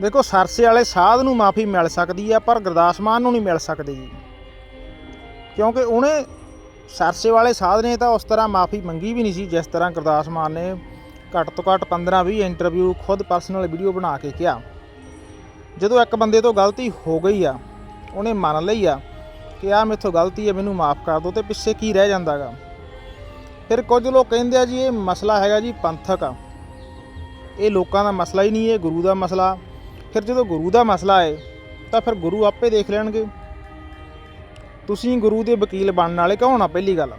ਦੇਖੋ ਸਰਸੇ ਵਾਲੇ ਸਾਧ ਨੂੰ ਮਾਫੀ ਮਿਲ ਸਕਦੀ ਆ, ਪਰ ਗੁਰਦਾਸ ਮਾਨ ਨੂੰ ਨਹੀਂ ਮਿਲ ਸਕਦੀ। ਜੀ ਕਿਉਂਕਿ ਉਹਨੇ ਸਰਸੇ ਵਾਲੇ ਸਾਧ ਨੇ ਤਾਂ ਉਸ ਤਰ੍ਹਾਂ ਮਾਫੀ ਮੰਗੀ ਵੀ ਨਹੀਂ ਸੀ, ਜਿਸ ਤਰ੍ਹਾਂ ਗੁਰਦਾਸ ਮਾਨ ਨੇ ਘੱਟ ਤੋਂ ਘੱਟ 15-20 ਇੰਟਰਵਿਊ ਖੁਦ ਪਰਸਨਲ ਵੀਡੀਓ ਬਣਾ ਕੇ ਕਿਹਾ। ਜਦੋਂ ਇੱਕ ਬੰਦੇ ਤੋਂ ਗਲਤੀ ਹੋ ਗਈ ਆ, ਉਹਨੇ ਮੰਨ ਲਈ ਆ ਕਿ ਆ ਮੇਥੋਂ ਗਲਤੀ ਹੈ ਮੈਨੂੰ ਮਾਫ ਕਰ ਦਿਓ ਤੇ ਪਿੱਛੇ ਕੀ ਰਹਿ ਜਾਂਦਾਗਾ ਫਿਰ ਕੁਝ ਲੋਕ ਕਹਿੰਦੇ ਆ ਜੀ, ਇਹ ਮਸਲਾ ਹੈਗਾ ਜੀ ਪੰਥਕ ਆ। ਇਹ ਲੋਕਾਂ ਦਾ ਮਸਲਾ ਹੀ ਨਹੀਂ, ਇਹ ਗੁਰੂ ਦਾ ਮਸਲਾ। ਫਿਰ ਜਦੋਂ ਗੁਰੂ ਦਾ ਮਸਲਾ ਹੈ ਤਾਂ ਫਿਰ ਗੁਰੂ ਆਪੇ ਦੇਖ ਲੈਣਗੇ। ਤੁਸੀਂ ਗੁਰੂ ਦੇ ਵਕੀਲ ਬਣਨ ਵਾਲੇ ਕੌਣ ਆ? ਪਹਿਲੀ ਗੱਲ।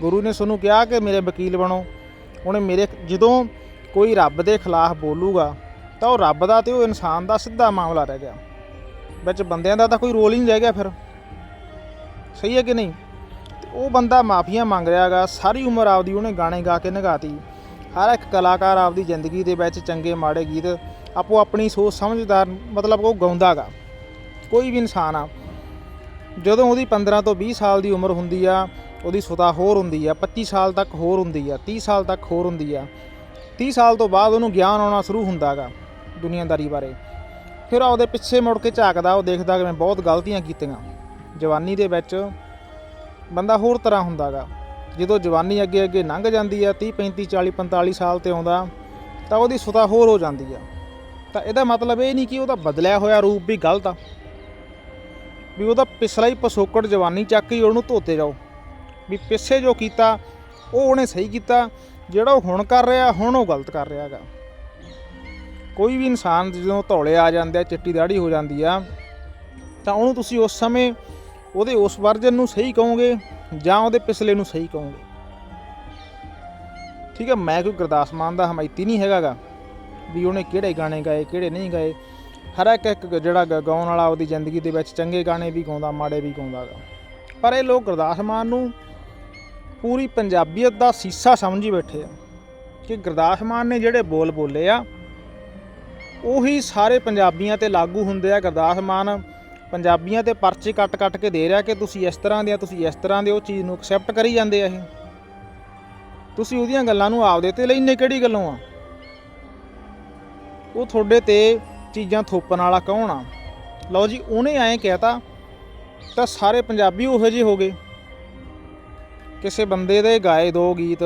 ਗੁਰੂ ਨੇ ਤੁਹਾਨੂੰ ਕਿਹਾ ਕਿ ਮੇਰੇ ਵਕੀਲ ਬਣੋ। ਉਹਨੇ ਮੇਰੇ ਜਦੋਂ ਕੋਈ ਰੱਬ ਦੇ ਖਿਲਾਫ ਬੋਲੂਗਾ, ਤਾਂ ਉਹ ਰੱਬ ਦਾ ਤੇ ਉਹ ਇਨਸਾਨ ਦਾ ਸਿੱਧਾ ਮਾਮਲਾ ਰਹਿ ਗਿਆ। ਵਿੱਚ ਬੰਦਿਆਂ ਦਾ ਤਾਂ ਕੋਈ ਰੋਲ ਹੀ ਨਹੀਂ ਰਹਿ ਗਿਆ ਫਿਰ। ਸਹੀ ਹੈ ਕਿ ਨਹੀਂ? ਤੇ ਉਹ ਬੰਦਾ ਮਾਫੀਆਂ ਮੰਗ ਰਿਹਾਗਾ। ਸਾਰੀ ਉਮਰ ਆਪਦੀ ਉਹਨੇ ਗਾਣੇ ਗਾ ਕੇ ਨਗਾਤੀ। ਹਰ ਇੱਕ ਕਲਾਕਾਰ ਆਪਦੀ ਜ਼ਿੰਦਗੀ ਦੇ ਵਿੱਚ ਚੰਗੇ ਮਾੜੇ ਗੀਤ ਆਪੋ ਆਪਣੀ ਸੋਚ ਸਮਝਦਾਰ ਮਤਲਬ ਉਹ ਗਾਉਂਦਾਗਾ। ਕੋਈ ਵੀ ਇਨਸਾਨ ਆ, ਜਦੋਂ ਉਹਦੀ 15 ਤੋਂ 20 ਸਾਲ ਦੀ ਉਮਰ ਹੁੰਦੀ ਆ, ਉਹਦੀ ਸੁਤਾ ਹੋਰ ਹੁੰਦੀ ਆ 25 ਸਾਲ ਤੱਕ ਹੋਰ ਹੁੰਦੀ ਆ 30 ਸਾਲ ਤੱਕ ਹੋਰ ਹੁੰਦੀ ਆ 30 ਸਾਲ ਤੋਂ ਬਾਅਦ ਉਹਨੂੰ ਗਿਆਨ ਆਉਣਾ ਸ਼ੁਰੂ ਹੁੰਦਾਗਾ ਦੁਨੀਆਦਾਰੀ ਬਾਰੇ। ਫਿਰ ਉਹਦੇ ਪਿੱਛੇ ਮੁੜ ਕੇ ਝਾਕਦਾ, ਉਹ ਦੇਖਦਾ ਕਿ ਮੈਂ ਬਹੁਤ ਗਲਤੀਆਂ ਕੀਤੀਆਂ। ਜਵਾਨੀ ਦੇ ਵਿੱਚ ਬੰਦਾ ਹੋਰ ਤਰ੍ਹਾਂ ਹੁੰਦਾਗਾ। ਜਦੋਂ ਜਵਾਨੀ ਅੱਗੇ ਅੱਗੇ ਲੰਘ ਜਾਂਦੀ ਆ 30 35 40 45 ਸਾਲ ਤੇ ਆਉਂਦਾ, ਤਾਂ ਉਹਦੀ ਸੁਤਾ ਹੋਰ ਹੋ ਜਾਂਦੀ ਆ। ਤਾਂ ਇਹਦਾ ਮਤਲਬ ਇਹ ਨਹੀਂ ਕਿ ਉਹਦਾ ਬਦਲਿਆ ਹੋਇਆ ਰੂਪ ਵੀ ਗਲਤ ਆ। ਵੀ ਉਹਦਾ ਪਿਛਲਾ ਹੀ ਪਸੋਕੜ ਜਵਾਨੀ ਚੱਕ ਹੀ ਉਹਨੂੰ ਧੋਤੇ ਜਾਓ। ਵੀ ਪਿੱਛੇ ਜੋ ਕੀਤਾ, ਉਹ ਉਹਨੇ ਸਹੀ ਕੀਤਾ, ਜਿਹੜਾ ਉਹ ਹੁਣ ਕਰ ਰਿਹਾ, ਹੁਣ ਉਹ ਗਲਤ ਕਰ ਰਿਹਾ ਹੈਗਾ। ਕੋਈ ਵੀ ਇਨਸਾਨ ਜਦੋਂ ਧੌਲੇ ਆ ਜਾਂਦੇ ਆ, ਚਿੱਟੀ ਦਾੜੀ ਹੋ ਜਾਂਦੀ ਆ, ਤਾਂ ਉਹਨੂੰ ਤੁਸੀਂ ਉਸ ਸਮੇਂ ਉਹਦੇ ਉਸ ਵਰਜਨ ਨੂੰ ਸਹੀ ਕਹੋਗੇ, ਜਾਂ ਉਹਦੇ ਪਿਛਲੇ ਨੂੰ ਸਹੀ ਕਹੋਗੇ। ਠੀਕ ਹੈ, ਮੈਂ ਕੋਈ ਗੁਰਦਾਸ ਮਾਨ ਦਾ ਹਮਾਇਤੀ ਨਹੀਂ ਹੈਗਾਗਾ। ਵੀ ਉਹਨੇ ਕਿਹੜੇ ਗਾਣੇ ਗਾਏ, ਕਿਹੜੇ ਨਹੀਂ ਗਾਏ। ਹਰ ਇੱਕ ਇੱਕ ਜਿਹੜਾ ਗਾਉਣ ਵਾਲਾ ਉਹਦੀ ਜ਼ਿੰਦਗੀ ਦੇ ਵਿੱਚ ਚੰਗੇ ਗਾਣੇ ਵੀ ਗਾਉਂਦਾ, ਮਾੜੇ ਵੀ ਗਾਉਂਦਾਗਾ ਪਰ ਇਹ ਲੋਕ ਗੁਰਦਾਸ ਮਾਨ ਨੂੰ ਪੂਰੀ ਪੰਜਾਬੀਅਤ ਦਾ ਸੀਸਾ ਸਮਝੀ ਬੈਠੇ ਆ ਕਿ ਗੁਰਦਾਸ ਮਾਨ ਨੇ ਜਿਹੜੇ ਬੋਲ ਬੋਲੇ ਆ, ਉਹੀ ਸਾਰੇ ਪੰਜਾਬੀਆਂ ਤੇ ਲਾਗੂ ਹੁੰਦੇ ਆ। ਗੁਰਦਾਸ ਮਾਨ ਪੰਜਾਬੀਆਂ ਤੇ ਪਰਚੇ ਕੱਟ-ਕੱਟ ਕੇ ਦੇ ਰਿਹਾ ਕਿ ਤੁਸੀਂ ਇਸ ਤਰ੍ਹਾਂ ਦੇ ਆ, ਤੁਸੀਂ ਇਸ ਤਰ੍ਹਾਂ ਦੇ ਉਹ ਚੀਜ਼ ਨੂੰ ਐਕਸੈਪਟ ਕਰੀ ਜਾਂਦੇ ਆ ਇਹ। ਤੁਸੀਂ ਉਹਦੀਆਂ ਗੱਲਾਂ ਨੂੰ ਆਪਦੇ ਤੇ ਲੈਨੇ ਕਿਹੜੀ ਗੱਲੋਂ ਆ? ਉਹ ਤੁਹਾਡੇ ਤੇ ਚੀਜ਼ਾਂ ਥੋਪਣ ਵਾਲਾ ਕੌਣ ਆ? ਲਓ ਜੀ, ਉਹਨੇ ਐਂ ਕਹਿਤਾ, ਤਾਂ ਸਾਰੇ ਪੰਜਾਬੀ ਉਹੋ ਜਿਹੇ ਹੋ ਗਏ। ਕਿਸੇ ਬੰਦੇ ਦੇ ਗਾਏ ਦੋ ਗੀਤ,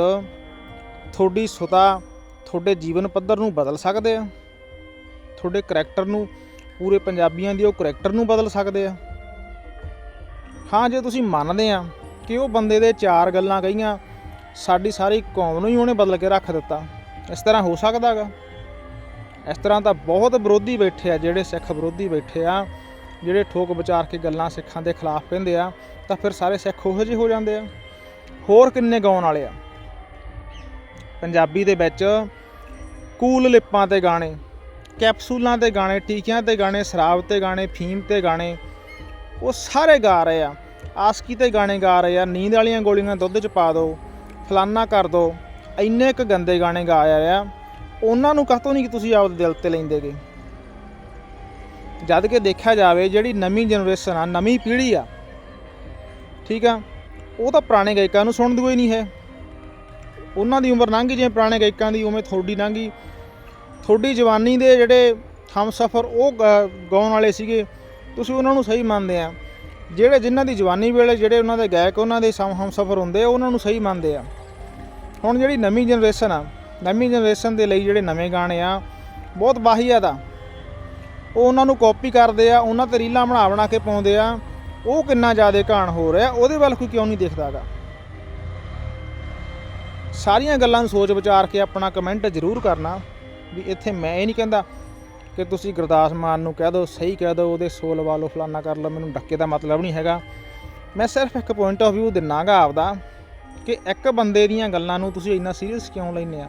ਤੁਹਾਡੀ ਸੁਤਾ, ਤੁਹਾਡੇ ਜੀਵਨ ਪੱਧਰ ਨੂੰ ਬਦਲ ਸਕਦੇ ਆ। ਤੁਹਾਡੇ ਕਰੈਕਟਰ ਨੂੰ, ਪੂਰੇ ਪੰਜਾਬੀਆਂ ਦੀ ਉਹ ਕਰੈਕਟਰ ਨੂੰ ਬਦਲ ਸਕਦੇ ਆ। ਹਾਂ, ਜੇ ਤੁਸੀਂ ਮੰਨਦੇ ਆ ਕਿ ਉਹ ਬੰਦੇ ਦੇ ਚਾਰ ਗੱਲਾਂ ਕਹੀਆਂ, ਸਾਡੀ ਸਾਰੀ ਕੌਮ ਨੂੰ ਹੀ ਉਹਨੇ ਬਦਲ ਕੇ ਰੱਖ ਦਿੱਤਾ। ਇਸ ਤਰ੍ਹਾਂ ਹੋ ਸਕਦਾਗਾ ਇਸ ਤਰ੍ਹਾਂ ਤਾਂ ਬਹੁਤ ਵਿਰੋਧੀ ਬੈਠੇ ਆ, ਜਿਹੜੇ ਸਿੱਖ ਵਿਰੋਧੀ ਬੈਠੇ ਆ, ਜਿਹੜੇ ਠੋਕ ਵਿਚਾਰ ਕੇ ਗੱਲਾਂ ਸਿੱਖਾਂ ਦੇ ਖਿਲਾਫ ਕਹਿੰਦੇ ਆ, ਤਾਂ ਫਿਰ ਸਾਰੇ ਸਿੱਖ ਉਹੋ ਜਿਹੇ ਹੋ ਜਾਂਦੇ ਆ। ਹੋਰ ਕਿੰਨੇ ਗਾਉਣ ਵਾਲੇ ਆ? ਪੰਜਾਬੀ ਦੇ ਵਿੱਚ ਕੂਲ ਲਿਪਾਂ ਤੇ ਗਾਣੇ, ਕੈਪਸੂਲਾਂ ਤੇ ਗਾਣੇ, ਟੀਕਿਆਂ ਤੇ ਗਾਣੇ, ਸ਼ਰਾਬ ਤੇ ਗਾਣੇ, ਫੀਮ ਤੇ ਗਾਣੇ, ਉਹ ਸਾਰੇ ਗਾ ਰਹੇ ਆ। ਆਸਕੀ ਤੇ ਗਾਣੇ ਗਾ ਰਹੇ ਆ, ਨੀਂਦ ਵਾਲੀਆਂ ਗੋਲੀਆਂ ਦੁੱਧ 'ਚ ਪਾ ਦਿਓ ਫਲਾਨਾ ਕਰ ਦਿਓ ਇੰਨੇ ਕੁ ਗੰਦੇ ਗਾਣੇ ਗਾ ਆ। ਉਹਨਾਂ ਨੂੰ ਕਾਹਤੋਂ ਨਹੀਂ ਕਿ ਤੁਸੀਂ ਆਪਦੇ ਦਿਲ ਤੇ ਲੈਂਦੇਗੇ? ਜਦ ਕਿ ਦੇਖਿਆ ਜਾਵੇ ਜਿਹੜੀ ਨਵੀਂ ਜਨਰੇਸ਼ਨ ਆ, ਨਵੀਂ ਪੀੜ੍ਹੀ ਆ, ਠੀਕ ਆ, ਉਹ ਤਾਂ ਪੁਰਾਣੇ ਗਾਇਕਾਂ ਨੂੰ ਸੁਣਦੀ ਹੀ ਨਹੀਂ ਹੈ। ਉਹਨਾਂ ਦੀ ਉਮਰ ਲੰਘ ਗਈ, ਜਿਵੇਂ ਪੁਰਾਣੇ ਗਾਇਕਾਂ ਦੀ ਉਵੇਂ ਤੁਹਾਡੀ ਲੰਘ ਗਈ। ਤੁਹਾਡੀ ਜਵਾਨੀ ਦੇ ਜਿਹੜੇ ਹਮਸਫਰ ਉਹ ਗਾ- ਗਾਉਣ ਵਾਲੇ ਸੀਗੇ, ਤੁਸੀਂ ਉਹਨਾਂ ਨੂੰ ਸਹੀ ਮੰਨਦੇ ਆ। ਜਿਹੜੇ ਜਿਨ੍ਹਾਂ ਦੀ ਜਵਾਨੀ ਵੇਲੇ ਜਿਹੜੇ ਉਹਨਾਂ ਦੇ ਗਾਇਕ, ਉਹਨਾਂ ਦੇ ਸਮ ਹਮਸਫਰ ਹੁੰਦੇ ਆ ਉਹਨਾਂ ਨੂੰ ਸਹੀ ਮੰਨਦੇ ਆ। ਹੁਣ ਜਿਹੜੀ ਨਵੀਂ ਜਨਰੇਸ਼ਨ ਆ ਨਵੀਂ ਜਨਰੇਸ਼ਨ ਦੇ ਲਈ ਜਿਹੜੇ ਨਵੇਂ ਗਾਣੇ ਆ, ਬਹੁਤ ਵਾਹੀਆ ਦਾ ਉਹ ਉਹਨਾਂ ਨੂੰ ਕਾਪੀ ਕਰਦੇ ਆ, ਉਹਨਾਂ ਤੇ ਰੀਲਾਂ ਬਣਾ ਬਣਾ ਕੇ ਪਾਉਂਦੇ ਆ। ਉਹ ਕਿੰਨਾ ਜ਼ਿਆਦਾ ਘਾਣ ਹੋ ਰਿਹਾ, ਉਹਦੇ ਵੱਲ ਕੋਈ ਕਿਉਂ ਨਹੀਂ ਦੇਖਦਾਗਾ ਸਾਰੀਆਂ ਗੱਲਾਂ ਨੂੰ ਸੋਚ ਵਿਚਾਰ ਕੇ ਆਪਣਾ ਕਮੈਂਟ ਜ਼ਰੂਰ ਕਰਨਾ, ਵੀ ਇੱਥੇ ਮੈਂ ਇਹ ਨਹੀਂ ਕਹਿੰਦਾ ਕਿ ਤੁਸੀਂ ਗੁਰਦਾਸ ਮਾਨ ਨੂੰ ਕਹਿ ਦਿਓ, ਸਹੀ ਕਹਿ ਦਿਓ, ਉਹਦੇ ਸੋਲ ਵਾਲੋ ਫਲਾਨਾ ਕਰ ਲਓ, ਮੈਨੂੰ ਡੱਕੇ ਦਾ ਮਤਲਬ ਨਹੀਂ ਹੈਗਾ। ਮੈਂ ਸਿਰਫ ਇੱਕ ਪੁਆਇੰਟ ਆਫ View ਦਿਨਾਗਾ ਆਪਦਾ, ਕਿ ਇੱਕ ਬੰਦੇ ਦੀਆਂ ਗੱਲਾਂ ਨੂੰ ਤੁਸੀਂ ਇੰਨਾ ਸੀਰੀਅਸ ਕਿਉਂ ਲੈਂਦੇ ਆ?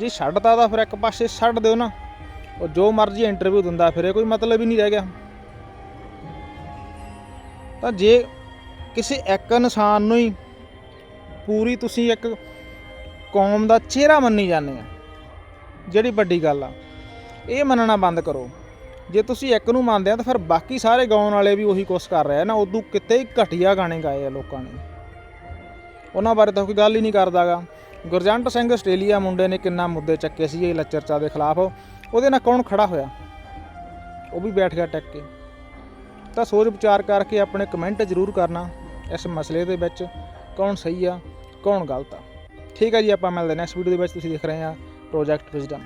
ਜੇ ਛੱਡਤਾ ਤਾਂ ਫਿਰ ਇੱਕ ਪਾਸੇ ਛੱਡ ਦਿਓ ਨਾ। ਉਹ ਜੋ ਮਰਜ਼ੀ ਇੰਟਰਵਿਊ ਦਿੰਦਾ ਫਿਰੇ, ਕੋਈ ਮਤਲਬ ਹੀ ਨਹੀਂ ਰਹਿ ਗਿਆ। ਤਾਂ ਜੇ ਕਿਸੇ ਇੱਕ ਇਨਸਾਨ ਨੂੰ ਹੀ ਪੂਰੀ ਤੁਸੀਂ ਇੱਕ ਕੌਮ ਦਾ ਚਿਹਰਾ ਮੰਨੀ ਜਾਂਦੇ ਆ, ਜਿਹੜੀ ਵੱਡੀ ਗੱਲ ਆ, ਇਹ ਮੰਨਣਾ ਬੰਦ ਕਰੋ। ਜੇ ਤੁਸੀਂ ਇੱਕ ਨੂੰ ਮੰਨਦੇ ਆ ਤਾਂ ਫਿਰ ਬਾਕੀ ਸਾਰੇ ਗਾਉਣ ਵਾਲੇ ਵੀ ਉਹੀ ਕੁਛ ਕਰ ਰਹੇ ਆ ਨਾ, ਉਦੋਂ ਕਿਤੇ ਹੀ ਘਟੀਆ ਗਾਣੇ ਗਾਏ ਆ ਲੋਕਾਂ ਨੇ। ਉਹਨਾਂ ਬਾਰੇ ਤਾਂ ਕੋਈ ਗੱਲ ਹੀ ਨਹੀਂ ਕਰਦਾਗਾ। ਗੁਰਜੰਟ ਸਿੰਘ ਆਸਟ੍ਰੇਲੀਆ ਮੁੰਡੇ ਨੇ ਕਿੰਨਾ ਮੁੱਦੇ ਚੱਕੇ ਸੀ ਇਹ ਲੱਚਰਚਾ ਦੇ ਖਿਲਾਫ। ਉਹਦੇ ਨਾਲ ਕੌਣ ਖੜਾ ਹੋਇਆ? ਉਹ ਵੀ ਬੈਠ ਗਿਆ ਟੱਕ ਕੇ। ਤਾਂ ਸੋਚ ਵਿਚਾਰ ਕਰਕੇ ਆਪਣੇ ਕਮੈਂਟ ਜ਼ਰੂਰ ਕਰਨਾ ਇਸ ਮਸਲੇ ਦੇ ਵਿੱਚ, ਕੌਣ ਸਹੀ ਆ, ਕੌਣ ਗਲਤ ਆ। ਠੀਕ ਹੈ ਜੀ, ਆਪਾਂ ਮਿਲਦੇ ਨੈਕਸਟ ਵੀਡੀਓ ਦੇ ਵਿੱਚ। ਤੁਸੀਂ ਦੇਖ ਰਹੇ ਆ ਪ੍ਰੋਜੈਕਟ ਵਿਜ਼ਡਮ